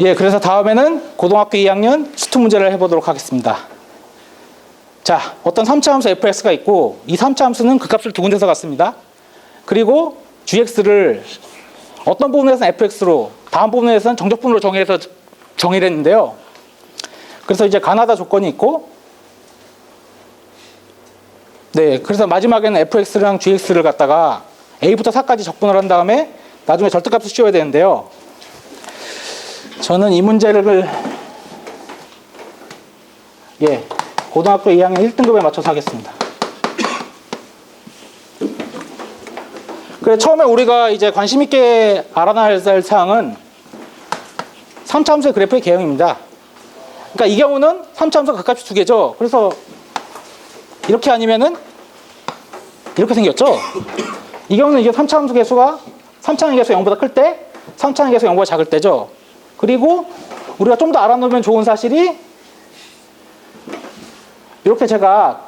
예, 그래서 다음에는 고등학교 2학년 수투 문제를 해보도록 하겠습니다. 자, 어떤 3차 함수 fx가 있고 이 3차 함수는 그 값을 두 군데서 갖습니다. 그리고 gx를 어떤 부분에서는 fx로 다음 부분에서는 정적분으로 정의해서 정의를 했는데요. 그래서 이제 가나다 조건이 있고 네, 그래서 마지막에는 fx랑 gx를 갖다가 a부터 4까지 적분을 한 다음에 나중에 절대값을 씌워야 되는데요. 저는 이 문제를 예 고등학교 2학년 1등급에 맞춰서 하겠습니다. 그래 처음에 우리가 이제 관심 있게 할 사항은 3차 함수의 그래프의 개형입니다. 그러니까 이 경우는 3차 함수가 각각이 두 개죠. 그래서 이렇게 아니면은 이렇게 생겼죠. 이 경우는 이게 3차 함수 개수가 3차항 개수 0보다 클 때, 3차항 개수 0보다 작을 때죠. 그리고 우리가 좀 더 알아놓으면 좋은 사실이 이렇게 제가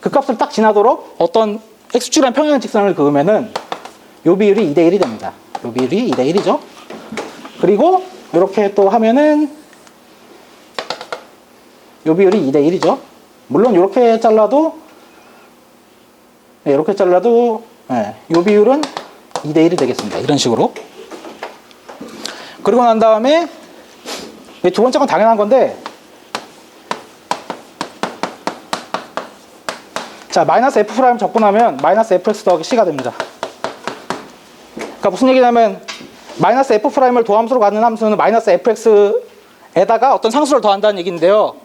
그 값을 딱 지나도록 어떤 x축이라는 평행 직선을 그으면은 요 비율이 2대 1이 됩니다. 요 비율이 2대 1이죠. 그리고 이렇게 또 하면은 요 비율이 2대 1이죠. 물론 이렇게 잘라도 네, 이렇게 잘라도 네, 요 비율은 2대 1이 되겠습니다. 이런 식으로. 그리고 난 다음에 이두 번째 건 당연한 건데 자 마이너스 f 프라임 적분하면 마이너스 fx 더하기 c가 됩니다. 그러니까 무슨 얘기냐면 마이너스 f 프라임을 도함수로 갖는 함수는 마이너스 fx에다가 어떤 상수를 더한다는 얘기인데요.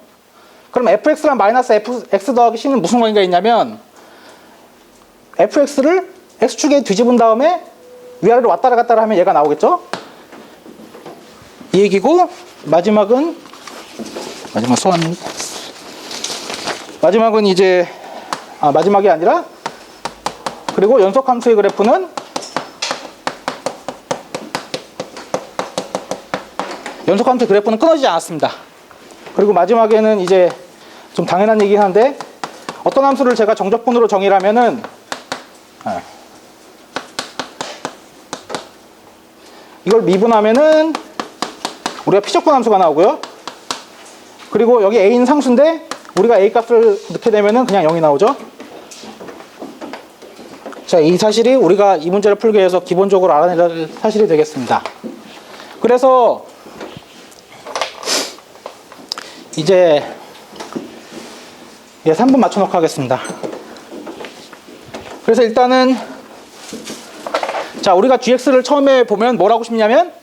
그럼 fx랑 마이너스 fx 더하기 c는 무슨 관계가 있냐면 fx를 x축에 뒤집은 다음에 위아래로 왔다리 갔다리 하면 얘가 나오겠죠? 이 얘기고 마지막은 마지막 소환 마지막은 이제 아 마지막이 아니라 그리고 연속 함수의 그래프는 연속 함수의 그래프는 끊어지지 않았습니다. 그리고 마지막에는 이제 좀 당연한 얘기긴 한데 어떤 함수를 제가 정적분으로 정의하면은 아, 이걸 미분하면은 우리가 피적분 함수가 나오고요. 그리고 여기 a는 상수인데 우리가 a 값을 넣게 되면은 그냥 0이 나오죠. 자, 이 사실이 우리가 이 문제를 풀기 위해서 기본적으로 알아내야 할 사실이 되겠습니다. 그래서 이제 예, 3분 맞춰놓고 하겠습니다. 그래서 일단은 자 우리가 gx를 처음에 보면 뭘 하고 싶냐면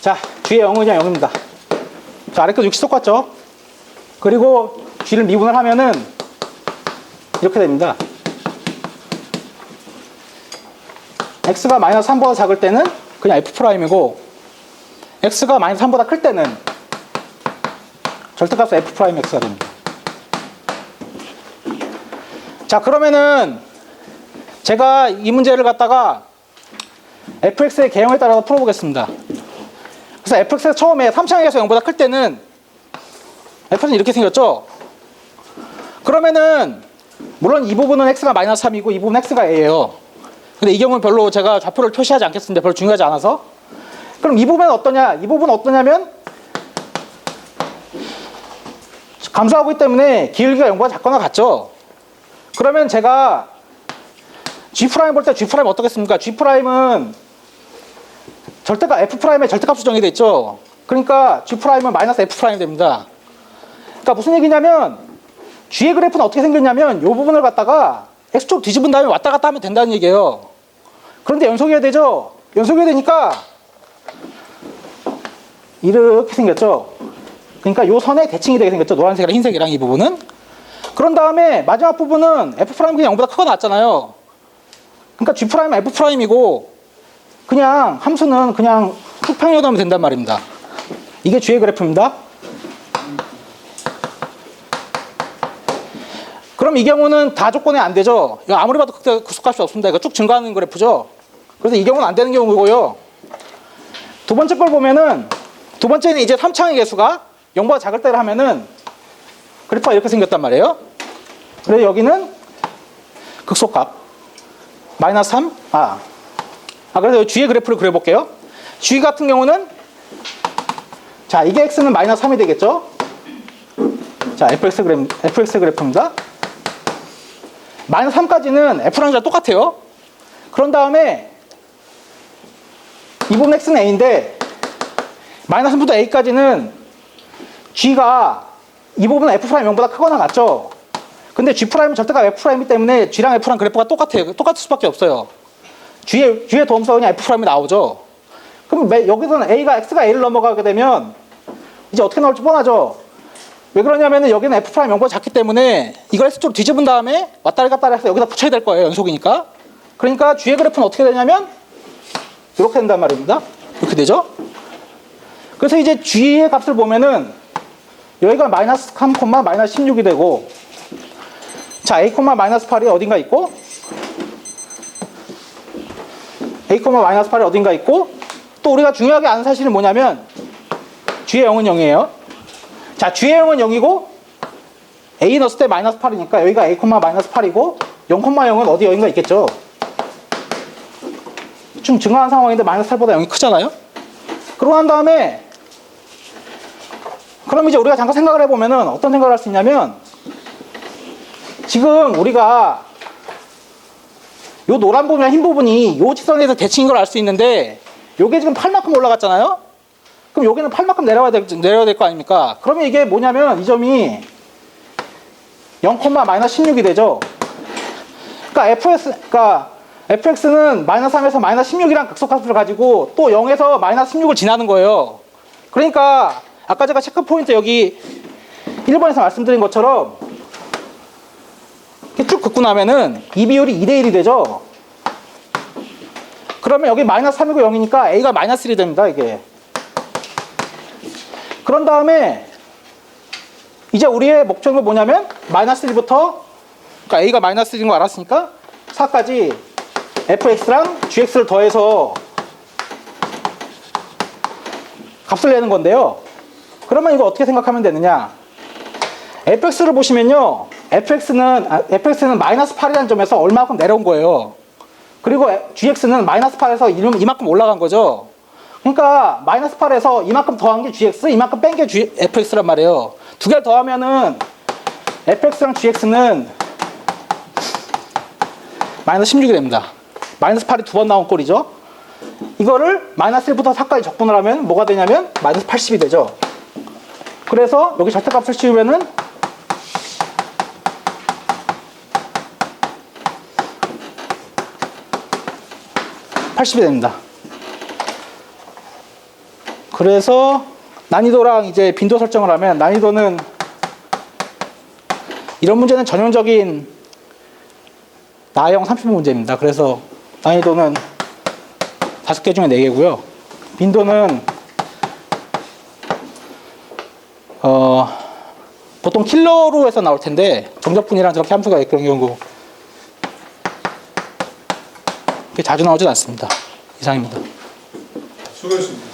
자 g의 0은 그냥 0입니다. 자 아래 거 60 똑같죠? 그리고 g를 미분을 하면은 이렇게 됩니다. x가 마이너스 3보다 작을 때는 그냥 f'이고 x가 마이너스 3보다 클 때는 절대값은 f'x가 됩니다. 자 그러면은 제가 이 문제를 갖다가 fx의 개형에 따라서 풀어보겠습니다. 그래서 fx가 처음에 3차항에서 0보다 클 때는 f는 이렇게 생겼죠? 그러면은 물론 이 부분은 x가 마이너스 3이고 이 부분은 x가 a예요. 근데 이 경우는 별로 제가 좌표를 표시하지 않겠습니다. 별로 중요하지 않아서. 그럼 이 부분은 어떠냐? 이 부분은 어떠냐면 감소하고 있기 때문에 기울기가 0보다 작거나 같죠? 그러면 제가 G 프라임 볼 때 G 프라임 어떻겠습니까? G 프라임은 절대값 F 프라임의 절대값으로 정의돼 있죠. 그러니까 G 프라임은 마이너스 F 프라임 됩니다. 그러니까 무슨 얘기냐면 G의 그래프는 어떻게 생겼냐면 이 부분을 갖다가 X쪽 뒤집은 다음에 왔다 갔다 하면 된다는 얘기예요. 그런데 연속이어야 되죠. 연속이어야 되니까 이렇게 생겼죠. 그러니까 이 선의 대칭이 되게 생겼죠. 노란색이랑 흰색이랑 이 부분은. 그런 다음에 마지막 부분은 F 프라임 그냥 0보다 크거 나왔잖아요. 그러니까 G 프라임 F 프라임이고 그냥 함수는 그냥 쭉 평행하면 된단 말입니다. 이게 G의 그래프입니다. 그럼 이 경우는 다 조건에 안 되죠. 아무리 봐도 극- 극소값이 없습니다. 이거 쭉 증가하는 그래프죠. 그래서 이 경우는 안 되는 경우고요. 두 번째 걸 보면은 두 번째는 이제 3차의 개수가 0보다 작을 때를 하면은 그래프가 이렇게 생겼단 말이에요. 그래서 여기는 극소값 마이너스 3. 아, 아 그래서 G의 그래프를 그려볼게요. G 같은 경우는 자, 이게 x는 마이너스 3이 되겠죠? 자, fx 그래프, fx 그래프입니다. 마이너스 3까지는 f랑 랑 똑같아요. 그런 다음에 이 부분 x는 a인데 마이너스 3부터 a까지는 g가 이 부분은 f 프라임 0보다 크거나 같죠? 근데 g 프라임은 절대가 f 프라임이기 때문에 g랑 f랑 그래프가 똑같아요. 똑같을 수밖에 없어요. G의 g의 도함수가 그냥 f 프라임이 나오죠. 그럼 매- 여기서는 a가 x가 a를 넘어가게 되면 이제 어떻게 나올지 뻔하죠. 왜 그러냐면은 여기는 f 0보다 작기 때문에 이걸 x쪽으로 뒤집은 다음에 왔다리 갔다리 해서 여기다 붙여야 될 거예요. 연속이니까. 그러니까 g의 그래프는 어떻게 되냐면 이렇게 된단 말입니다. 이렇게 되죠. 그래서 이제 g의 값을 보면은 여기가 마이너스 3, 마이너스 16이 되고 자 a, 마이너스 8이 어딘가 있고 a, 마이너스 8이 어딘가 있고 또 우리가 중요하게 아는 사실은 뭐냐면 g의 0은 0이에요. 자 g의 0은 0이고 a 넣었을 때 마이너스 8이니까 여기가 a, 마이너스 8이고 0,0은 어디 여긴가 있겠죠. 좀 증가한 상황인데 마이너스 8보다 0이 크잖아요. 그러고 난 다음에 그럼 이제 우리가 잠깐 생각을 해보면은 어떤 생각을 할 수 있냐면 지금 우리가 요 노란 부분이랑 흰 부분이 요 직선에서 대칭인 걸 알 수 있는데 요게 지금 8만큼 올라갔잖아요? 그럼 여기는 8만큼 내려와야 될, 내려야 될 거 아닙니까? 그러면 이게 뭐냐면 이 점이 0, 마이너스 16이 되죠? 그러니까 fx, 그러니까 fx는 마이너스 3에서 마이너스 16이란 극소값을 가지고 또 0에서 마이너스 16을 지나는 거예요. 그러니까 아까 제가 체크 포인트 여기 1번에서 말씀드린 것처럼 이렇게 쭉 긋고 나면은 이 비율이 2대 1이 되죠. 그러면 여기 마이너스 3이고 0이니까 a가 마이너스 1이 됩니다. 이게. 그런 다음에 이제 우리의 목적은 뭐냐면 마이너스 1부터 그러니까 a가 마이너스 1인 거 알았으니까 4까지 fx랑 gx를 더해서 값을 내는 건데요. 그러면 이거 어떻게 생각하면 되느냐? fx를 보시면요. Fx는 아, fx는 마이너스 8이라는 점에서 얼마만큼 내려온 거예요. 그리고 gx는 마이너스 8에서 이름- 이만큼 올라간 거죠. 그러니까 마이너스 8에서 이만큼 더한 게 gx, 이만큼 뺀 게 fx란 말이에요. 두 개를 더하면은 fx랑 gx는 마이너스 16이 됩니다. 마이너스 8이 두 번 나온 꼴이죠. 이거를 마이너스 1부터 4까지 적분을 하면 뭐가 되냐면 마이너스 80이 되죠. 그래서 여기 절대값을 씌우면은 (80이) 됩니다. 그래서 난이도랑 이제 빈도 설정을 하면 난이도는 이런 문제는 전형적인 나형 30분 문제입니다. 그래서 난이도는 다섯 개 중에 네 개고요. 빈도는 어 보통 킬러로 해서 나올 텐데 정적분이랑 저렇게 함수가 있는 경우 그게 자주 나오진 않습니다. 이상입니다. 수고했습니다.